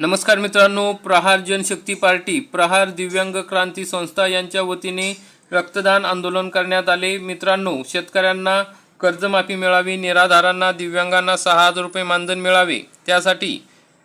नमस्कार मित्रांनो प्रहार जनशक्ती पार्टी प्रहार दिव्यांग क्रांती संस्था यांच्या वतीने रक्तदान आंदोलन करण्यात आले. मित्रांनो शेतकऱ्यांना कर्जमाफी मिळावी निराधारांना दिव्यांगांना सहा हजार रुपये मानधन मिळावे त्यासाठी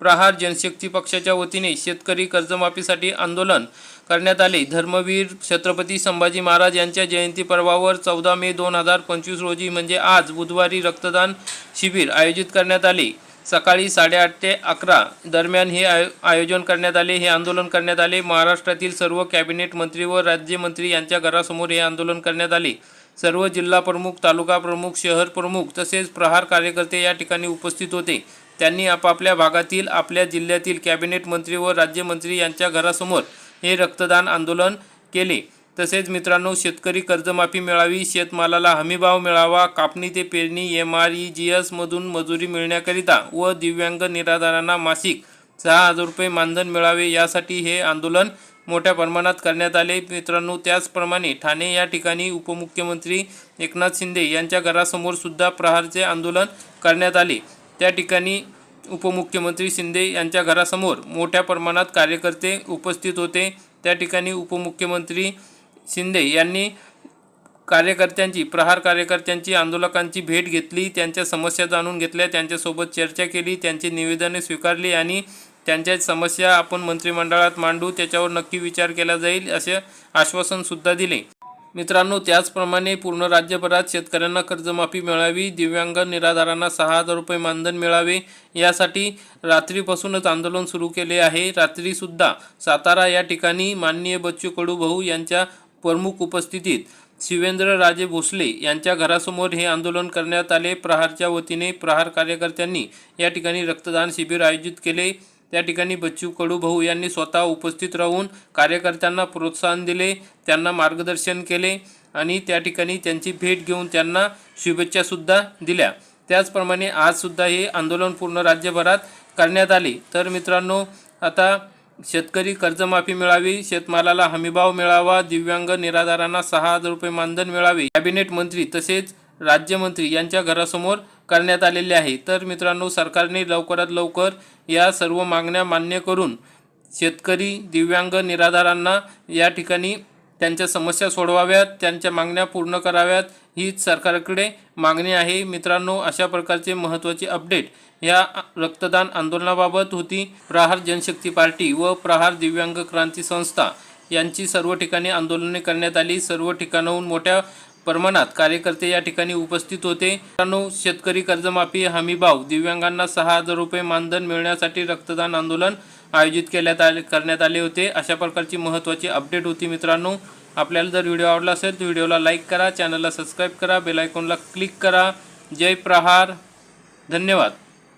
प्रहार जनशक्ती पक्षाच्या वतीने शेतकरी कर्जमाफीसाठी आंदोलन करण्यात आले. धर्मवीर छत्रपती संभाजी महाराज यांच्या जयंती पर्वावर चौदा मे दोन हजार पंचवीस रोजी म्हणजे आज बुधवारी रक्तदान शिबिर आयोजित करण्यात आले. सकाळी साडेआठ ते अकरा दरम्यान हे आय आयोजन करण्यात आले. हे आंदोलन करण्यात आले. महाराष्ट्रातील सर्व कॅबिनेट मंत्री व राज्यमंत्री यांच्या घरासमोर हे आंदोलन करण्यात आले. सर्व जिल्हा प्रमुख तालुका प्रमुख शहर प्रमुख तसेच प्रहार कार्यकर्ते या ठिकाणी उपस्थित होते. त्यांनी आपापल्या भागातील आपल्या जिल्ह्यातील कॅबिनेट मंत्री व राज्यमंत्री यांच्या घरासमोर हे रक्तदान आंदोलन केले. तसेच मित्रांनो शेतकरी कर्जमाफी मिळावी शेतमालाला हमीभाव मिळावा कापणी ते पेरणी एम आर ई जी एसमधून मजुरी मिळण्याकरिता व दिव्यांग निराधारांना मासिक सहा हजार रुपये मानधन मिळावे यासाठी हे आंदोलन मोठ्या प्रमाणात करण्यात आले. मित्रांनो त्याचप्रमाणे ठाणे या ठिकाणी उपमुख्यमंत्री एकनाथ शिंदे यांच्या घरासमोर सुद्धा प्रहारचे आंदोलन करण्यात आले. त्या ठिकाणी उपमुख्यमंत्री शिंदे यांच्या घरासमोर मोठ्या प्रमाणात कार्यकर्ते उपस्थित होते. त्या ठिकाणी उपमुख्यमंत्री शिंदे यांनी कार्यकर्त्यांची प्रहार कार्यकर्त्यांची आंदोलकांची भेट घेतली त्यांच्या समस्या जाणून घेतल्या त्यांच्यासोबत चर्चा केली त्यांची निवेदने स्वीकारली आणि त्यांच्या समस्या आपण मंत्रिमंडळात मांडू त्याच्यावर नक्की विचार केला जाईल असे आश्वासनसुद्धा दिले. मित्रांनो त्याचप्रमाणे पूर्ण राज्यभरात शेतकऱ्यांना कर्जमाफी मिळावी दिव्यांग निराधारांना सहा हजार रुपये मानधन मिळावे यासाठी रात्रीपासूनच आंदोलन सुरू केले आहे. रात्रीसुद्धा सातारा या ठिकाणी माननीय बच्चू कडू भाऊ यांच्या प्रमुख उपस्थितीत शिवेंद्रराजे भोसले यांच्या घरासमोर हे आंदोलन करण्यात आले. प्रहारच्या वतीने प्रहार कार्यकर्त्यांनी या ठिकाणी रक्तदान शिबिर आयोजित केले. त्या ठिकाणी बच्चू कडू भाऊ यांनी स्वतः उपस्थित राहून कार्यकर्त्यांना प्रोत्साहन दिले त्यांना मार्गदर्शन केले आणि त्या ठिकाणी त्यांची भेट घेऊन त्यांना शुभेच्छासुद्धा दिल्या. त्याचप्रमाणे आजसुद्धा हे आंदोलन पूर्ण राज्यभरात करण्यात आले. तर मित्रांनो आता शेतकरी कर्जमाफी मिळावी शेतमालाला हमीभाव मिळावा दिव्यांग निराधारांना सहा हजार रुपये मानधन मिळावे. कॅबिनेट मंत्री तसेच राज्यमंत्री यांच्या घरासमोर करण्यात आलेले आहे. तर मित्रांनो सरकारने लवकरात लवकर या सर्व मागण्या मान्य करून शेतकरी दिव्यांग निराधारांना या ठिकाणी त्यांच्या समस्या सोडवाव्यात त्यांच्या मागण्या पूर्ण कराव्यात हीच सरकारकडे मागणी आहे. मित्रांनो अशा प्रकारचे महत्त्वाचे अपडेट या रक्तदान आंदोलनाबाबत होती. प्रहार जनशक्ती पार्टी व प्रहार दिव्यांग क्रांती संस्था यांची सर्व ठिकाणी आंदोलने करण्यात आली. सर्व ठिकाणाहून मोठ्या प्रमाणात कार्यकर्ते या ठिकाणी उपस्थित होते. मित्रांनो शेतकरी कर्जमाफी हमीभाव दिव्यांगांना सहा हजार रुपये मानधन मिळण्यासाठी रक्तदान आंदोलन आयोजित केल्यात आले करण्यात आले होते. अशा प्रकारची महत्त्वाची अपडेट होती मित्रांनो. आपल्याला जर व्हिडिओ आवडला असेल तर व्हिडिओला लाईक करा चॅनलला सबस्क्राईब करा बेलायकॉनला क्लिक करा. जय प्रहार. धन्यवाद.